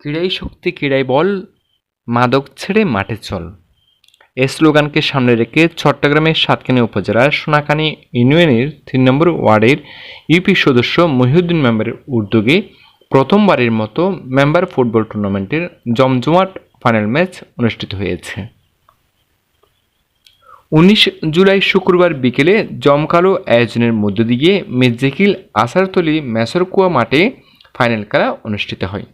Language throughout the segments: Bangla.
ক্রীড়াই শক্তি ক্রীড়াই বল, মাদক ছেড়ে মাঠে চল। এ স্লোগানকে সামনে রেখে চট্টগ্রামের সাতকানি উপজেলার সোনাকানি ইউনিয়নের তিন নম্বর ওয়ার্ডের ইউপি সদস্য মহিউদ্দিন মেম্বারের উদ্যোগে প্রথমবারের মতো মেম্বার ফুটবল টুর্নামেন্টের জমজমাট ফাইনাল ম্যাচ অনুষ্ঠিত হয়েছে। উনিশ জুলাই শুক্রবার বিকেলে জমকালো আয়োজনের মধ্য দিয়ে মেজেকিল আসারতলি মেসরকুয়া মাঠে ফাইনাল খেলা অনুষ্ঠিত হয়।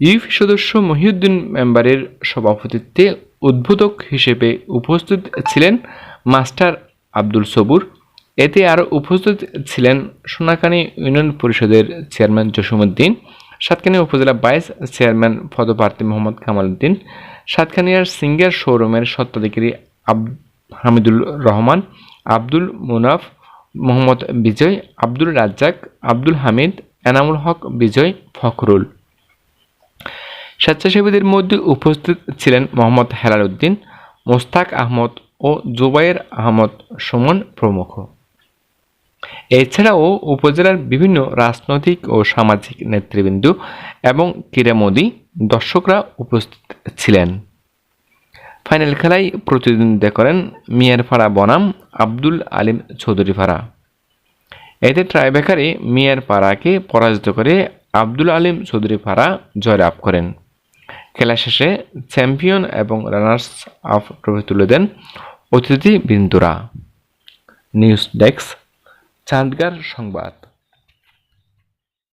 ইউপি সদস্য মহিউদ্দিন মেম্বারের সভাপতিত্বে উদ্বোধক হিসেবে উপস্থিত ছিলেন মাস্টার আব্দুল সবুর। এতে আরও উপস্থিত ছিলেন সোনাকানি ইউনিয়ন পরিষদের চেয়ারম্যান জসিমুদ্দিন সাতকানিয়া উপজেলা ভাইস চেয়ারম্যান পদপ্রার্থী মোহাম্মদ কামাল উদ্দিন সাতকানিয়ার সিঙ্গার শোরুমের স্বত্বাধিকারী আব হামিদুল রহমান, আব্দুল মুনাফ, মোহাম্মদ বিজয়, আব্দুল রাজ্জাক, আব্দুল হামিদ, এনামুল হক বিজয়, ফখরুল। স্বেচ্ছাসেবীদের মধ্যে উপস্থিত ছিলেন মোহাম্মদ হেলাল উদ্দিন, মোস্তাক আহমদ ও জুবাইর আহমদ সুমন প্রমুখ। এছাড়াও উপজেলার বিভিন্ন রাজনৈতিক ও সামাজিক নেতৃবৃন্দ এবং ক্রীড়ামোদী দর্শকরা উপস্থিত ছিলেন। ফাইনাল খেলায় প্রতিদ্বন্দ্বিতা করেন মিয়ারপাড়া বনাম আব্দুল আলিম চৌধুরীপাড়া। এতে ট্রাইবেকারে মিয়ারপাড়াকে পরাজিত করে আব্দুল আলিম চৌধুরীপাড়া জয়লাভ করেন। খেলা শেষে চ্যাম্পিয়ন এবং রানার্স আপ ট্রফি তুলে দেন অতিথি বিন্দুরা। নিউজ ডেস্ক চাঁদগার সংবাদ।